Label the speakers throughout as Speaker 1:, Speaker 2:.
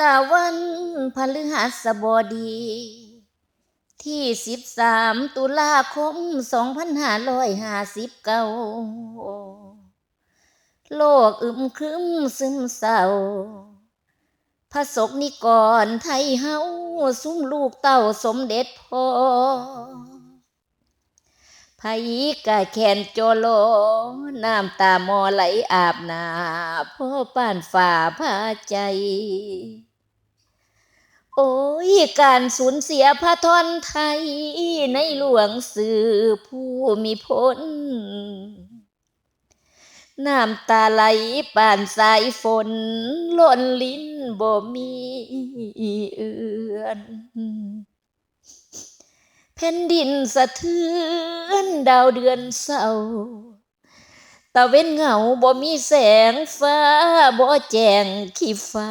Speaker 1: ลาวันพฤหัสบดี ที่13ตุลาคม2559โลกอึมครึมซึมเศร้าพระศกนิกรไทยเฮา ซุ้มลูกเต้าสมเด็จพ่อ ไผกะแขนโจโล น้ำตามอไหลอาบหนาพ่อป้านฝ่าพาใจ โอ้ย การสูญเสียพระทอนไทย ในหลวงสื่อผู้มีพลน้ำตาไหลป่านสายฝนล้นลิ้นบ่มีเอือน แผ่นดินสะเทือนดาวเดือนเศร้าตะเว้นเหงาบ่มีแสงฟ้าบ่แจ้งขี้ฟ้า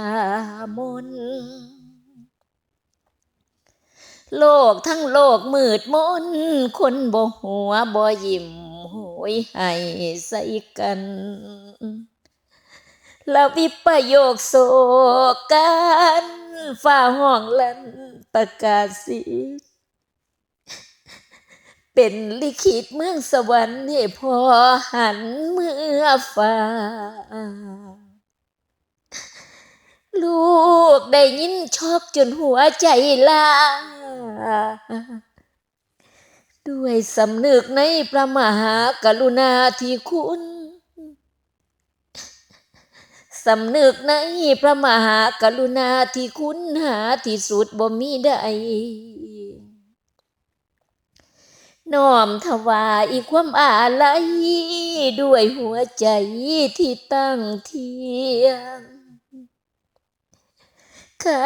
Speaker 1: มน โลกทั้งโลกมืดมน คนบ่หัวบ่ยิ้มโหยให้ใส่กันแล้ววิปโยคโศกกันฝ่าห้องลันประกาศสิ เป็นลิขิตเมืองสวรรค์ให้พอหันเมื่อฟ้า ลูกได้ยินชอกจนหัวใจลาด้วยสำนึกในพระมหากรุณาธิคุณ สำนึกในพระมหากรุณาธิคุณหาที่สุดบ่มีใด น้อมถวายความอาลัยด้วยหัวใจที่ตั้งเทียง ข้า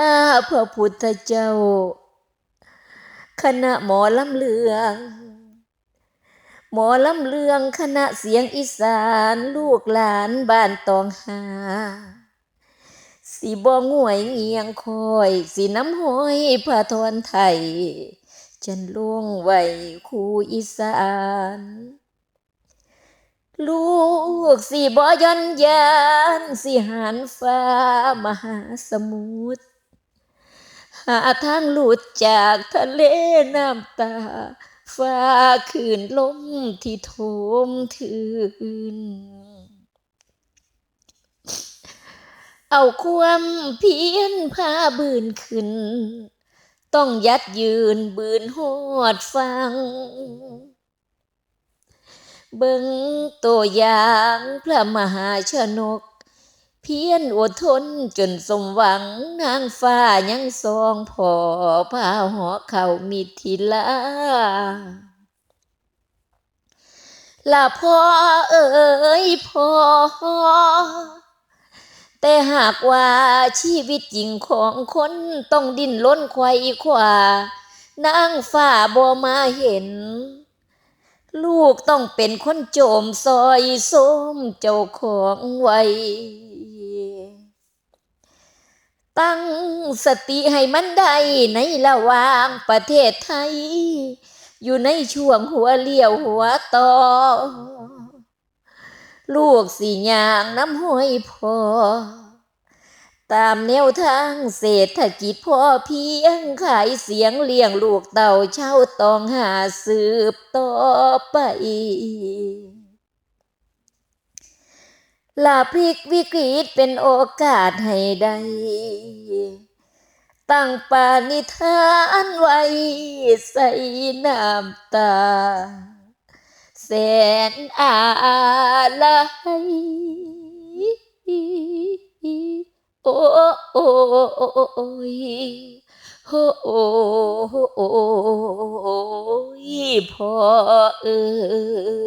Speaker 1: พระพุทธเจ้า คณะหมอลำเลือง หมอลำเลืองคณะเสียงอีสานลูกหลานบ้านตองหาสิบ่งวยเงียงคอยสิน้ำห้อยพระทอนไทย จันล่วงไว้คู่อีสานลูกสิบ่ยันยานสิหันฟ้ามหาสมุทรหาทางหลุดจากทะเลน้ำตา ฟ้าคืนลมที่โถมทืนเอาความเพียรพาบืนขึ้น ต้องยัดยืนบืนหอดฟัง เบิงตัวอย่างพระมหาชนก เพียรอดทนจนสมหวังนางฟ้ายังทรงพอพาหอเข่ามิถิลาลาพ่อเอ๋ยพ่อ แต่หากว่าชีวิตจริงของคนต้องดิ้นล้นไขว่ควานางฟ้าบ่มาเห็น ลูกต้องเป็นคนโจมซอยส้มเจ้าของไว้ตั้งสติให้มันได้ในระหว่างประเทศไทย อยู่ในช่วงหัวเลี้ยวหัวต่อ ลูกสี่ยางน้ำห้อยพอ ตามแนวทางเศรษฐกิจพอเพียงขายเสียงเลี้ยงลูกเต่าเช่าต้องหาสืบต่อไปลาพลิกวิกฤตเป็นโอกาสให้ได้ตั้งปานิธานไว้ใส่น้ำตา แสนอาลัยโอ้โอ้ยโอ้โอ้ยพ่อเอ้ย